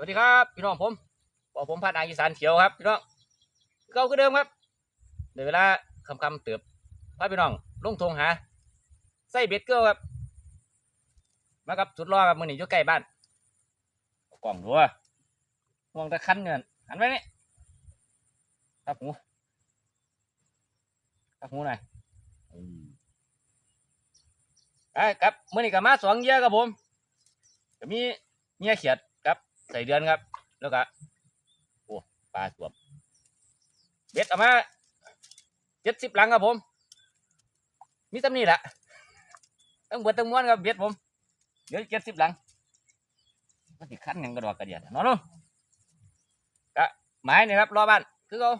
สวัสดีครับ พี่น้องผมบอกผมพัดอาอีสานเขียวครับพี่น้องเก่าก็เดิมครับเดี๋ยวเวลาคำคำเติบพาพี่น้องลงทงหาใส่เบ็ดเกลือครับมากับสุดรอครับมือนี้อยู่ใกล้บ้านกล่องดัวห่วงตะคันเงินหันไปนี่ตับหูตับหูหน่อยอืมไปครับมือนี้กับมาสองเยี่ยครับผมก็มีเหยี่ยเขียด ใส่เดือนครับ แล้วก็โอ้ปลาสวมเบ็ดเอามาเจ็ดสิบหลังครับผม มีตำนี้แหละตั้งเบิดตั้งม้วนครับเบ็ดผมเดี๋ยวเจ็ดสิบหลังมันติขั้นยังกระดอกกระเดียดนาะเนาะกะไม้นี่ครับรอบ้านคือเขา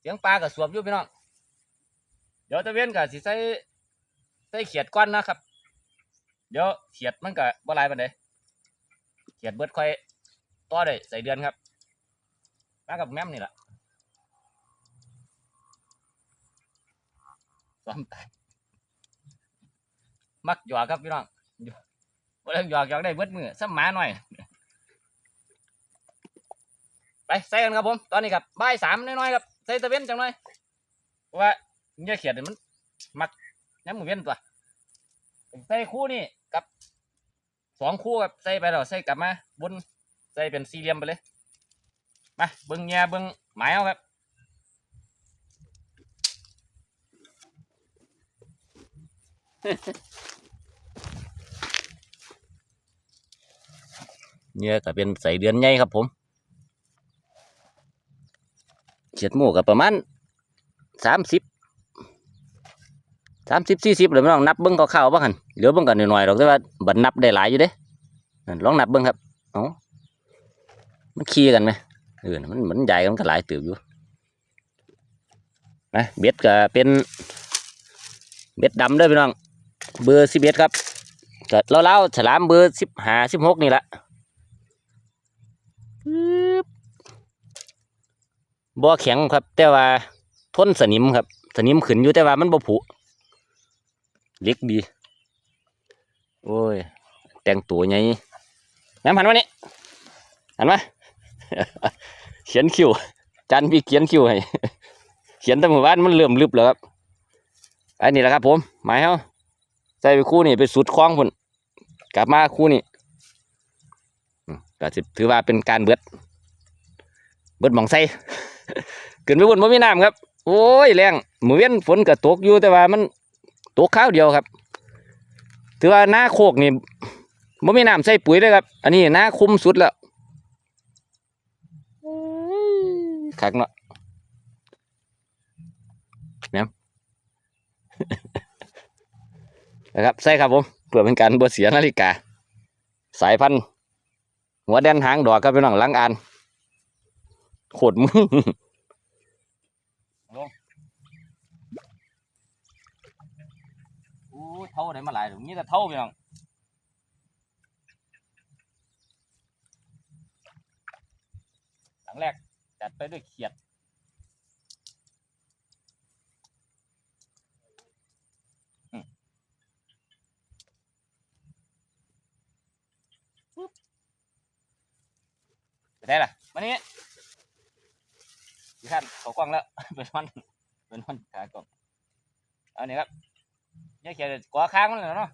เสียงปลากับสวมอยู่พี่น้องเดี๋ยวตะเวนกับสิใส่ใส่เขียดก้อนนะครับ เดี๋ยวเขียดมันก็บ่ลายปานใดเขียดเบิดค่อย ต่อได้ใส่เดือนครับ มากับแม่มนี่แหละซ้อมตายมักหยอกครับพี่น้องหยอกบ่ได้หยอกหยอกได้เบิดมือซ้ำหมาหน่อย ไปใส่กันครับผม ตอนนี้ครับบ่ายสามน้อยๆครับ ใส่ตะเวนจังหน่อยว่าเนื้อเขียดนี่มัน มักย้ำมือเว้นตัวใส่คู่นี่กับสองคู่ครับใส่ไปแล้วใส่กลับมาบน ใส่เป็นสี่เหลี่ยมไปเลยมาเบิ้งแง่เบิ้งหมายเอาครับเนี่ยก็เป็นใส่เดือนใหญ่ครับผมเฉียดหมูกับประมาณสามสิบสามสิบสี่สิบเลยไม่ต้องนับเบิ้งเข่าวๆบ้างหันเหลือเบิ้งกันหน่อยๆหรอกแต่ว่าบัดนับได้หลายอยู่เด้ลองนับเบิ้งครับอ๋อ มันขี้กันไหมเออมันมันใหญ่มันก็หลายตืบอยู่นะเบ็ดก็เป็นเบ็ดดำด้วยพี่น้อง เบอร์สิบเอ็ดครับก็เล่าๆฉลามเบอร์สิบห้าสิบหกนี่แหละบ่แข็งครับ แต่ว่าทนสนิมครับ สนิมขึ้นอยู่แต่ว่ามันบ่ผุเล็กดี โอ้ย แต่งตัวไงน้ำหันมานี่หันมา เขียนคิวจันพี่เขียนคิวให้เขียนตั้งหมู่บ้านมันเริ่มลึบแล้วครับอันนี้แหละครับ ผมหมายเขาใส่ไปคู่นี่ไปสุดคล้องพุ่นกลับมาคู่นี่ก็สิถือว่าเป็นการเบิด เบิดหมองใส่ขึ้นไปบนบ่มีน้ำครับ โอ้ยแรงหมือเว้นฝนก็ตกอยู่แต่ว่ามันตกข้าวเดียวครับ ถือว่าหน้าโคกนี่บ่มีน้ำใส่ปุ๋ยเลยครับ อันนี้หน้าคุ้มสุดแล้ว คักเนาะแหม่มนะครับใส่ครับผมเพื่อเป็นการบ่เสียนาฬิกา สายพันธุ์หัวแดนหางดอกครับพี่น้องหลังอ่านโคตรมึงลงโอ้เท่าไหนมาหลายตรงนี้แต่เท่าพี่น้องหลังแรก จัดไปด้วยเขียด ไปได้ล่ะมานี่พี่ท่านเขากล้องแล้วเป็นวันเป็นวันขากล้องเอานี่ครับเนี่ยเขียนกอค้างมันเลยเนาะ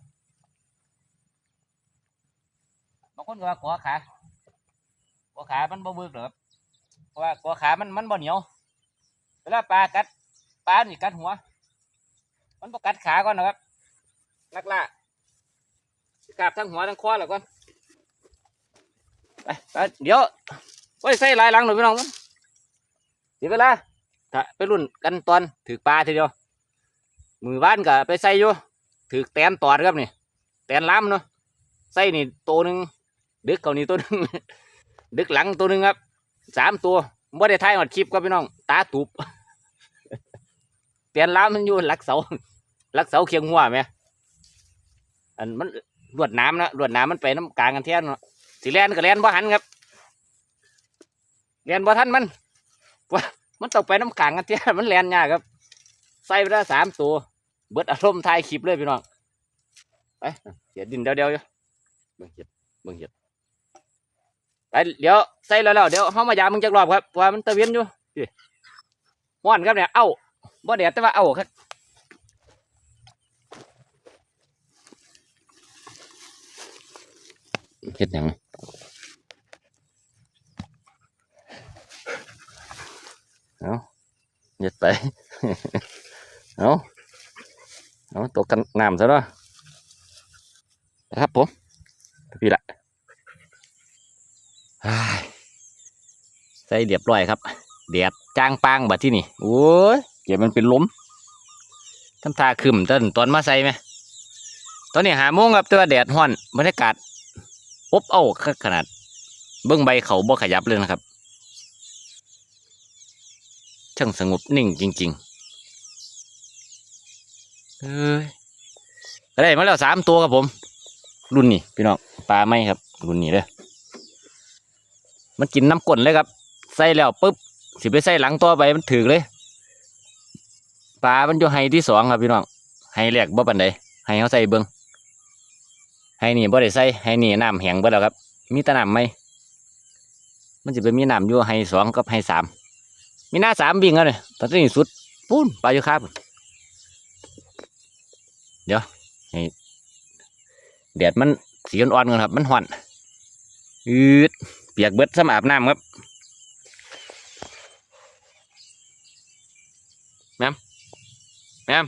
บางคนก็ว่ากอขากอขามันบ่เบิกหรอกครับ ราะว่ากอขามันมันบ่เหนียวเวลาปลากัดปลานี่กัดหัว มันบ่กัดขาก่อนนะครับลักล่ากราบทั้งหัวทั้งคอแล้วก่อนไปไปเดี๋ยวไว้ใส่ลายหลังหน่อยพี่น้องเสียเวลาถ้าไปรุ่นกันตอนถือปลาทีเดียวมือบ้านก็ไปใส่อยู่ถือแตนตอดครับนี่แตนล้ำเนาะใส่นี่ตัวหนึ่งดึกเขานี่ตัวหนึ่งดึกหลังตัวหนึ่งครับ สามตัวไม่ได้ถ่ายหอดคลิปครับพี่น้อง ตาตูบแตนล้ำมันอยู่หลักเสาหลักเสาเคียงหัวไหมอันมันลวดน้ำนะลวดน้ำมันไปน้ำกลางกันแท้นสิแลนก็แลนบ่หันครับแลนบ่ทันมันมันต้องไปน้ำขังกันเตี้มันแลนยากครับ ใส่ไปได้สามตัว เบิดอารมณ์ถ่ายคลิปเลยพี่น้องไปเสียดินเดียวๆอยู่เบิ่งเห็ดเบิ่งเห็ด ไปเดี๋ยวใส่แล้วแล้วเดี๋ยวเฮามายามมึงจักรอบครับเพราะว่ามันตะเวียนอยู่พี่ม่อนครับเนี่ย เอ้าบ่แดดแต่ว่าเอ้าครับเฮ็ดหยังเอาเย็ดไป เอาเอาตกกันน้ำซะเนาะครับผมพี่ละ ใส่เรียบร้อยครับแดดจ้างปางบัดที่นี่โอ้ยเดี๋ยวมันเป็นล้มทำทาขึ้นตอนตอนมาใส่ไหมตอนนี้หาโมงครับต่ว่าแดดห้อนบรรยากาศอบเอ้าคักขนาด เบื้องใบเขาบ่ขยับเลยนะครับช่างสงบนิ่งจริงๆเอ้ยได้มาแล้วสามตัวครับผม รุ่นนี้พี่น้องปลาไหมครับ รุ่นนี้เลย มันกินน้ำก้นเลยครับ ใส่แล้วปุ๊บสิไปใส่หลังตัวไปมันถือเลยปลามันอยู่ไฮที่สองครับพี่น้องไฮแรกบ่ปันใดไฮเขาใส่เบิ้งไฮนี่บ่ได้ใส่ไฮนี่น้ำแห้งบ่แล้วครับ มีต่น้ำไหมมันจะเป็นมีน้ำอยู่ไฮสองกับไฮสามมีหน้าสามวิ่งแล้วเนี่ยตอนนี้สุดปุ้นปลาอยู่ครับเดี๋ยวให้แดดมันสีอ่อนๆกันครับ มันห่อนอืด ปียกเบิดสำอาบน้ำครับแมมแมม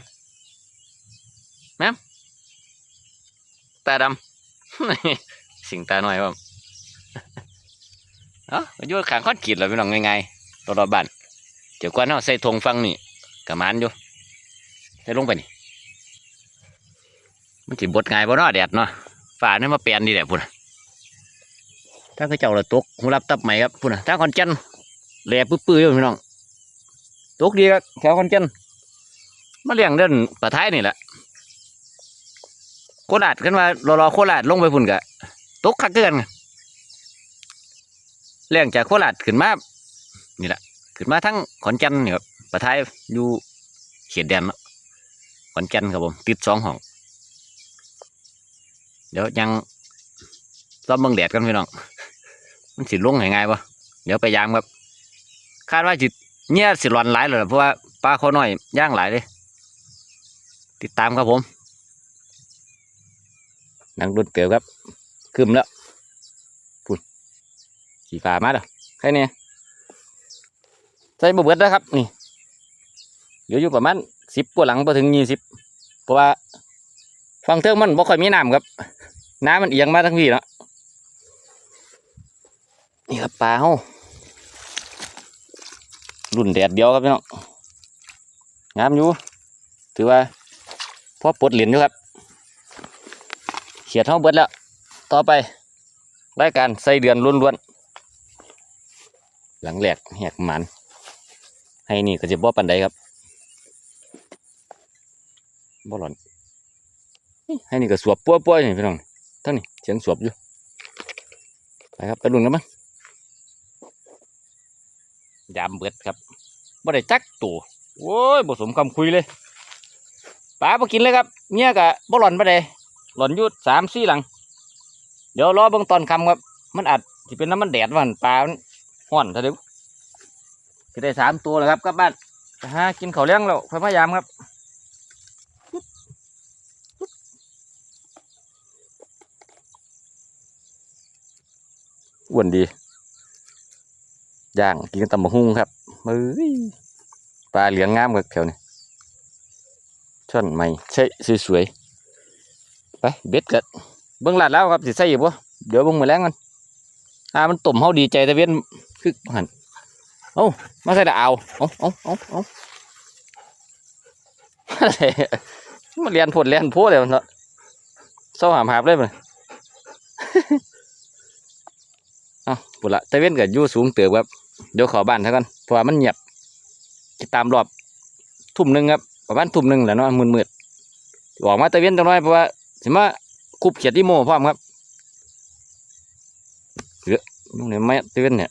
แมมตาดำ สิงตาหน่อยครับเอ้าอยู่ขางคอนกรีดเหรอพี่น้องง่ายๆตัวรอบบ้านเดี๋ยวก่อนเนาะใส่ธงฟังนี่กระมานอยู่ใส่ลงไปนี่มันสิบดง่ายบ่เนาะแดดเนาะฝ่านี่มาเปลี่ยนดีแหละพุ่น ถ้าเขาเจ้าละตกหูรับตับใหม่ครับพุ่นนะถ้าคอนเจนแหล่ปื้อๆอยู่พี่น้องตกดีครับแถวคอนเจนมาเลี้ยงเดินปะท้ายนี่แหละโคราชกันว่ารอรอๆโคราชลงไปพุ่นกะตกคักเกินเลี้ยงจากโคราชขึ้นมานี่แหละขึ้นมาทั้งขอนแก่นนี่ครับปะท้ายอยู่เขตแดนเนขอนแก่นครับผมติดสองห้องเดี๋ยวยังรอบเมืองแดดกันพี่น้อง มันสิลงยังไงวะเดี๋ยวไปยามครับ คาดว่าจิตเนี่ยสิร้อนหลายเลยเพราะว่าปลาเขาหน้อยย่างหลายเลย ติดตามครับผมนังดุนเตียวครับคืมแล้วปุ่นขี่ฟ้ามาเด้อใครเนี่ยใส่บเบิดแล้วครับ นี่เหลืออยู่ประมาณสิบกว่าหลังพอถึงยี่สิบเพราะว่าฟังเทิงมันบ่ค่อยมีน้ำครับ น้ำมันเอียงมาทั้งพี่เนาะ นี่ครับปลาเฮารุ่นแดดเดียวครับพี่น้องงามอยู่ ถือว่าพอปลดเหรียญอยู่ครับเขียดเฮาเบิดแล้ว ต่อไปรายการใส่เดือนล้วนๆหลังแหลกแหกหมันให้นี่ก็จะบ่ปันใดครับบ่หลอนให้นี่ก็สวบปัวปัวๆนี่พี่น้องทั้งนี้เสียงสวบอยู่ไปครับไปลุนกันมั้ง ยามเบิดครับบ่ได้จักตัวโอ้ยบ่สมคำคุยเลยปลาบ่กินเลยครับเมียกะบ่หล่อนบ่ได้หล่อนอยู่สามสี่หลัง เดี๋ยวรอเบิ่งตอนคำครับ มันอาจสิเป็นน้ำมันแดดวันปลามันห้อนซะเดี๋ยวสิได้สามตัวแล้วครับกลับบ้านไปหากินข้าวเลี้ยงแล้วพยายามครับอ้วนดี ย่างกินกับตำบักหุ่งครับมือปลาเหลืองงามกับแถวนี้ช่อนใหม่ใช่สวยๆไปเบ็ดกันเบิ้องหลาดแล้วครับสิใส่อยู่ปะเดี๋ยวเบิ้งมือแรงกันอ่ามันตุ่มเฮาดีใจแต่เวียนคือหันเอ้ามาใส่ดาวเอ้าเอ้าเอ้าเอ้าอะไรมาเรียนผลเรียนพูดเลยมันเนาะเศร้าหามหาบเลยมันอะปุละแต่เว้นกับยู่สูงเติบครับ เดี๋ยวขอบ้านเท่ากันเพราะว่ามันเงียบติดตามรอบทุ่มหนึ่งครับประมาณทุ่มหนึ่งแหละเนาะมืดมืดๆออกมาแต่เวนจังน้อยเพราะว่าสิมาคุบเขียดที่โม่พร้อมครับเหลือตรงไหนไม่แต่เวนเนี่ย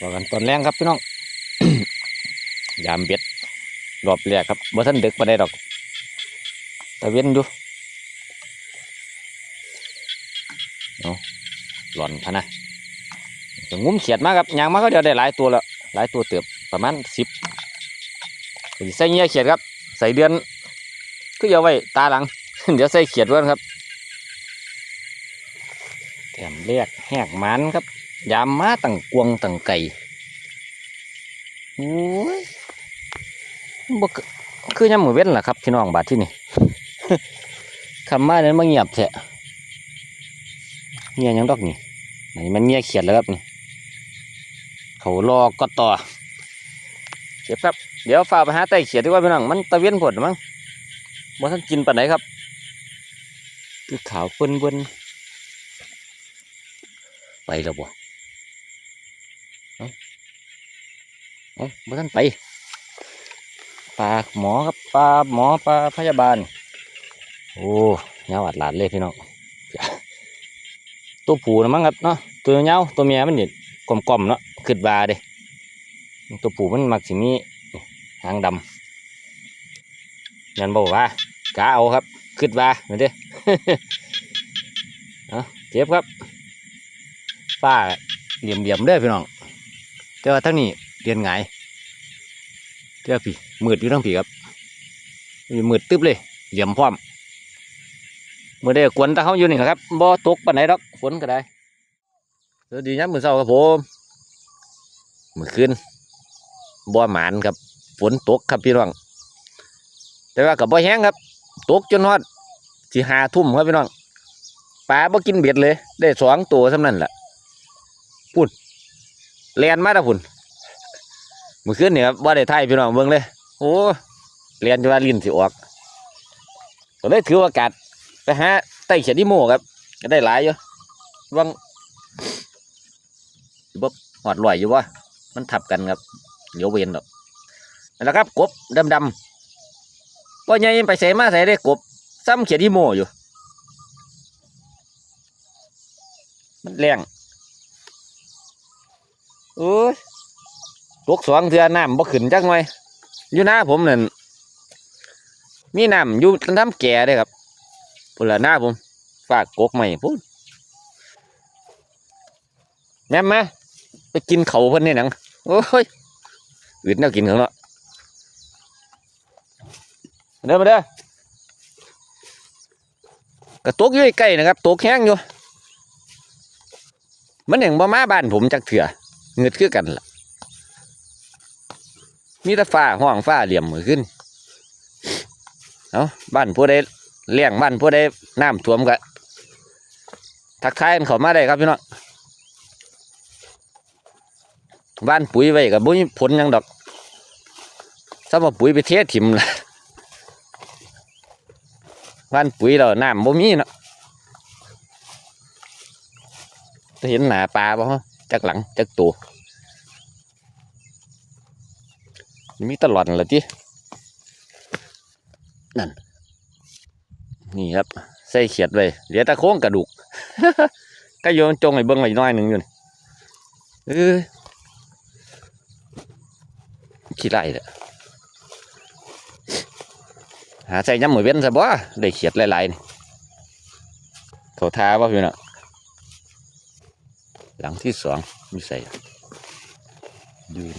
ต่อกันตอนแรงครับพี่น้องยามเบ็ดรอบแรกครับบ่ท่านเด็กมาได้ดอกแต่เวนอยู่เอาะ หล่อนพะนะงุ้มเขียดมากครับยางมาก็เดี๋ยวได้หลายตัวแล้วหลายตัวเติบประมาณสิบใส่เงี้ยเขียดครับ ใส่เดือนก็อย่าไว้ตาหลัง เดี๋ยวใส่เขียดไว้ครับแถมเรียกแหกมันครับ ยามมาตั้งกวงตั้งไก่โอ้ยบ่คือยามมือเว้นล่ะครับพี่น้องบาดที่นี่คำมาเนี่ยมาเงียบแท้เงียยังดอกนี่ นี่มันเงียเขียดแล้วครับนี่เขารอก็ต่อเก็บครับ เดี๋ยวฝ่าไปหาไต่เขียดดีกว่าพี่น้องมันตะเวียนผดมั้งบ่ทันกินปานไหนครับ คือขาวเปิ้นเบิ้นไปแล้วบ่เอ้าเอ้าบ่ทันไปปลาหมอครับปลาหมอปลาพยาบาล โอ้ยาวอัดหลาดเลยพี่น้อง ตัวผูนะมั้งครับเนาะตัวยาตัวเมียมันนี่กลมๆเนาะขึ้นบาเด้ตัวผูมันมักสิมีหางดำนั่นบอกว่ากาเอาครับขึ้นบาเห็นเด้เอาเก็บครับฝ้าเหลี่ยมๆเด้พี่น้องแต่ว่าทั้งนี้เรียนไงเจ้าพี่มืดอยู่ทั้งพี่ครับมืดตึ๊บเลยเหลี่ยมพร้อม มื่อได้กวนตาเขาอยู่นี่นะครับบ่ตกปานไหนดอกฝนก็ได้สวัสดีครับมือเช้าครับผมมือคืนบ่หมานครับฝนตกครับพี่น้องแต่ว่ากับบ่แห้งครับ ตกจนฮอดสิหาทุ่มครับพี่น้องปลาบ่กินเบ็ดเลย ได้สองตัวสำนั้นแหละพุ่นแลนมาแล้วพุ่นมือคืนนี่ครับบ่ได้ถ่ายพี่น้องเบิ่งเลย โอ้เรียนจนว่าลิ้นสิออกก็เลยถือโอกาส ไปหาไต่เขียดดิโมครับก็ได้หลายอยู่วังบบหอดลอยอยู่วะมันทับกันครับเดี๋ยวเวียนดอกนั่นแหละครับกบดำดำๆว่าไงไปใส่มาใส่ได้กบซ้ำเขียดดิโมอยู่ มันแรงโอ้ยตกสองเทือน้ำบ่ขึ้นจักหน่อยอยู่หน้าผมนั่นมีน้ำอยู่น้ำแก่เด้ครับ พุ่นละหน้าผมฝากกกใหม่พุ่นแม่มาไปกินเขาเพิ่นนี่หนังโอ้ยอืดแนวกินของเนาะเด้อมาเด้อกระตกอยู่ใกล้นะครับตกแห้งอยู่ มันอย่างบ่มาบ้านผมจักเถื่อเงืดคือกันล่ะมีแต่ฟ้าห้องฟ้าเหลี่ยมเหมือขึ้น เอาบ้านผู้ใด เลี้ยงบ้านผู้ใดน้ำท่วมก็ทักทายกันเขามาได้ครับพี่น้องบ้านปุ๋ยไว้กับบุ้ยผลยังดอกถ้ามาปุ๋ยไปเทสถิ่มละบ้านปุ๋ยเราน้ำบ่มีเนาะจะเห็นหนาปลาบ่ฮะจากหลังจากตัวมีตลอดเลยที่นั่น นี่ครับใส่เขียดไว้เหลือต่โค้งกระดูกก็โยนจงไอ้เบิ้งไว้น้อยหนึ่งอยู่นี่เออขี้ไล่เด้อหาใส่ย้ำหมวยเว้นซะบ่ได้เขียดหลายๆนี่เขาทาบ่พี่น้องหลังที่สองมีใส่อยืน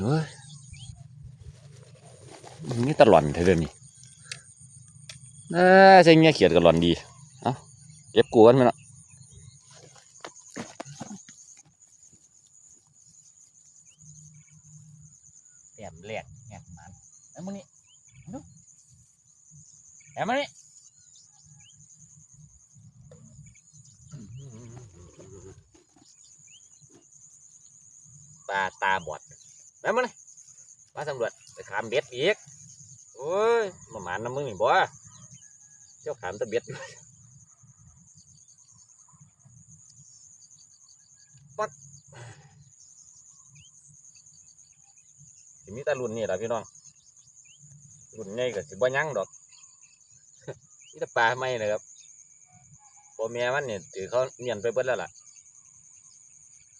เฮ้ยนี่ตะหล่อนเท่เดี๋ยวนี้น่าใช่เมียเขียดกับหล่อนดี เอ้าเก็บกูกันไหมเนาะแต้มแรกแหกมันแล้วมึงนี่ดูแต้มมานี่ปลาตาบอด แล้วมันมาสำรวจไปขามเบ็ดอีก โอ้ยมาหมานน้ำมึงนี่บ่เจ้าขามตะเบ็ดอยู่ปัดสิมีแตารุ่นนี่แหละพี่น้องรุ่นใหญ่ก็สิบ่ยั้งดอกนี่ต่ปลาไม่เลยครับพ่อแม่มันเนี่ยถือเขาเนียนไปเบิดแล้วล่ะ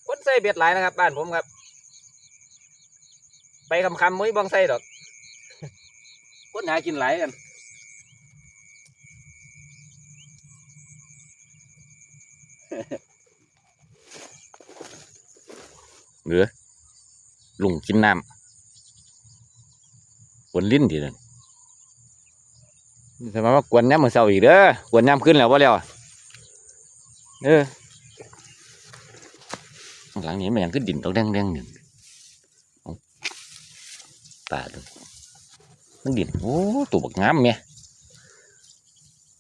คนใส่เบ็ดหลายนะครับ บ้านผมครับ ไปคำคำมุ้ยบองไส้ดอก คนหากินหลายกันเหลือลุงกินน้ำกวนลิ้นทีนึงทำไมว่ากวนน้ำมือเศร้าอีกเด้อกวนน้ำขึ้นแล้วว่าแล้วเออหลังนี้มันยังขึ้นดินตกแดงแดงๆหนึ่งป่าดู มันดินโอ้ตัวบักงามเมีย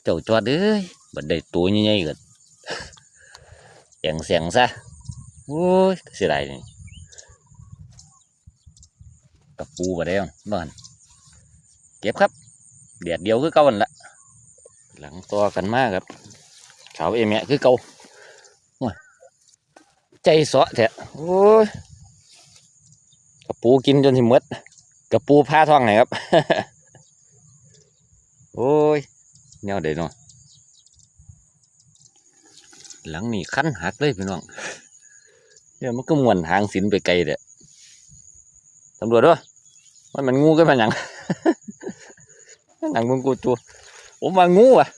เจ้าจอดเอ้ยบัดได้ตัวใหญ่ๆเกิดแยงเสียงซะโอ้ยเสียดายนี่กับปูมาแล้วบ้านเก็บครับเดียดเดียวคือเก่านั่นละหลังตัวกันมากครับขาวเอเมะคือเก่าโอ้ยใจเสาะแท้โอ้ยกับปูกินจนสิมด กับปูผ้าท้องไหนครับ โอ้ยแนวเด็ดเนาะหลังนี่คันหักเลยพี่น้องเดี๋ยวมันก็มวนหางสินไปไกลเด้อตำรวจด้วยมันมันงูกันมันหยังหนังมึงกูจูผมว่างูอะ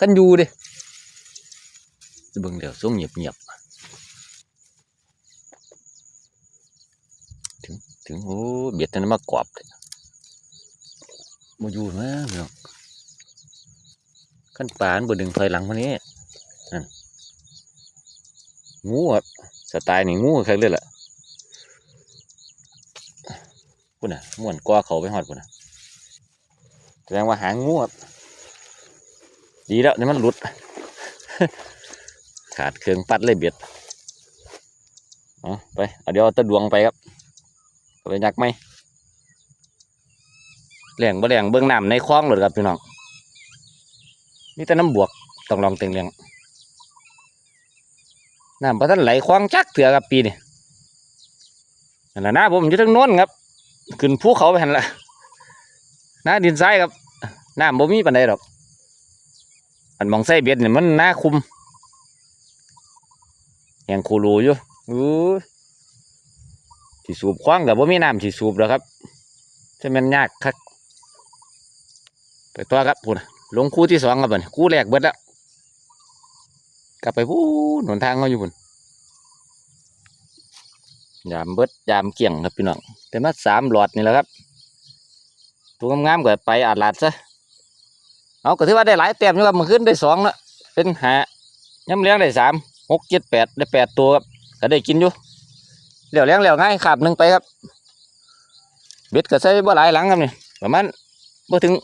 กันอยู่ดิเบิ่งเดี๋ยวส่งเงียบเงียบ ถึงโอ้เบียดนั่นมากรอบเลยมาอยู่นะเนาะขั้นป่านบนดึงถอยหลังมานี้นั่นงูอะสไตล์นี่งูใครเลยล่ะพุ่นน่ะม่วนกว่าเขาไปหอดพุ่นน่ะแสดงว่าหางงูครับดีแล้วนี่มันหลุด ขาดเครื่องปัดเลยเบียดเอไปเอาเดี๋ยวเอาตะดวงไปครับ เอาไปยักไหมแหล่งบ่แหล่งเบื้องน้ำในคลองเลยครับพี่น้องนี่แต่น้ำบวกต้องลองเต็งเลียงน้ำพระท่านไหลคลองจักเถื่อครับปีนี้นั่นแหละนะผมอยู่ทางโน้นครับ ขึ้นภูเขาไปหันละหน้าดินทรายครับน้ำบ่มีปานใดดอกอันมองไส้เบ็ดเนี่ยมันหน้าคุมแหงคูรูอยู่อู้ ที่สูบคว้างกับบ่ามีน้ำที่สูบแล้วครับจะมันยากคักไปตัวครับพูดลงคู่ที่สองครับบัดนี้คู่แรกเบิดแล้วกลับไปพูนหนทางเขาอยู่พุ่นยามเบิดยามเกี่ยงครับพี่น้องแต่มาสามหลอดนี่แหละครับตัวงามๆก็ไปอาดลาดซะเอาก็ถือว่าได้หลายแต้มอยู่ครับมื่อคืนได้สองละเป็นหาย้ำเลี้ยงได้สามหกเจ็ดแปดได้แปดตัวครับก็ได้กินอยู่ เหลียวเลี้ยงเหลียวง่ายขาบหนึ่งไปครับเบ็ดก็ใส่บ่หลายหลังครับนี่ประมาณบ่ถึง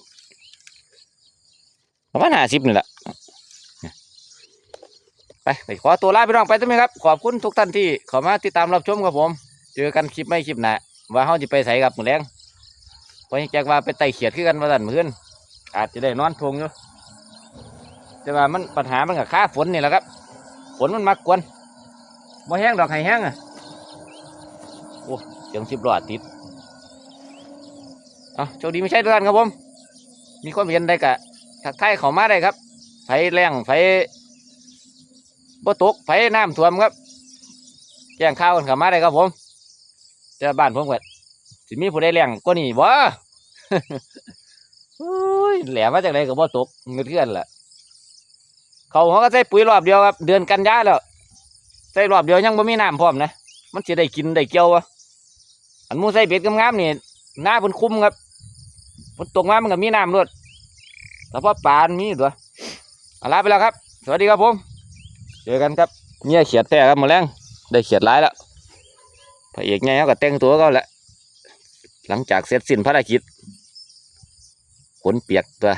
ประมาณห้าสิบนี่แหละไปไปขอตัวลาไปน้องไปตั้งไหมครับ ขอบคุณทุกท่านที่เข้ามาติดตามรับชมครับผม เจอกันคลิปไม่คลิปหน้าว่าเขาจะไปใส่กับมือแรงเพราะแจ็คว่าไปไต่เขียดขึ้นกันมาสั่นมือนอาจจะได้นอนทงอยู่แต่ว่ามันปัญหามันกับค่าฝนนี่แหละครับ ฝนมันมากวนบ่แห้งดอกไห้แห้งอะ อ้เสียงสิบล้อติดเอาโชคดีไม่ใช่ด้วยกันครับผม มีความเห็นได้กะทักทยเขามาได้ครับ ไฟแรงไฟบ่ตกไฟน้ำท่วมครับ แจ้งข่าวกันเขามาได้ครับผมแต่บ้านผมก็สิมีผู้ใดเลี้ยงก็นี่บ่โอ้ยแหลมมาจากไหนก็บ่ตกเงื่อนล่ะ เขาเขาก็ใส่ปุ๋ยรอบเดียวครับ เดือนกันยาแล้ว ใส่รอบเดียวยังบ่มีน้ำพร้อมนะ มันจะได้กินได้เกี่ยววะ อันมูใส่เบ็ดงามๆนี่หน้าพ่นคุ้มครับฝนตกมามันก็มีน้ำรดแล้วพอปลามันมีตัวเอาลาไปแล้วครับ สวัสดีครับผม เจอกันครับเนี่ยเขียดแต่ครับหมดแรงได้เขียดหลายแล้วพระเอกไงเขาก็แต่งตัวเขาแหละหลังจากเสร็จสิ้นภารกิจขนเปียกตัว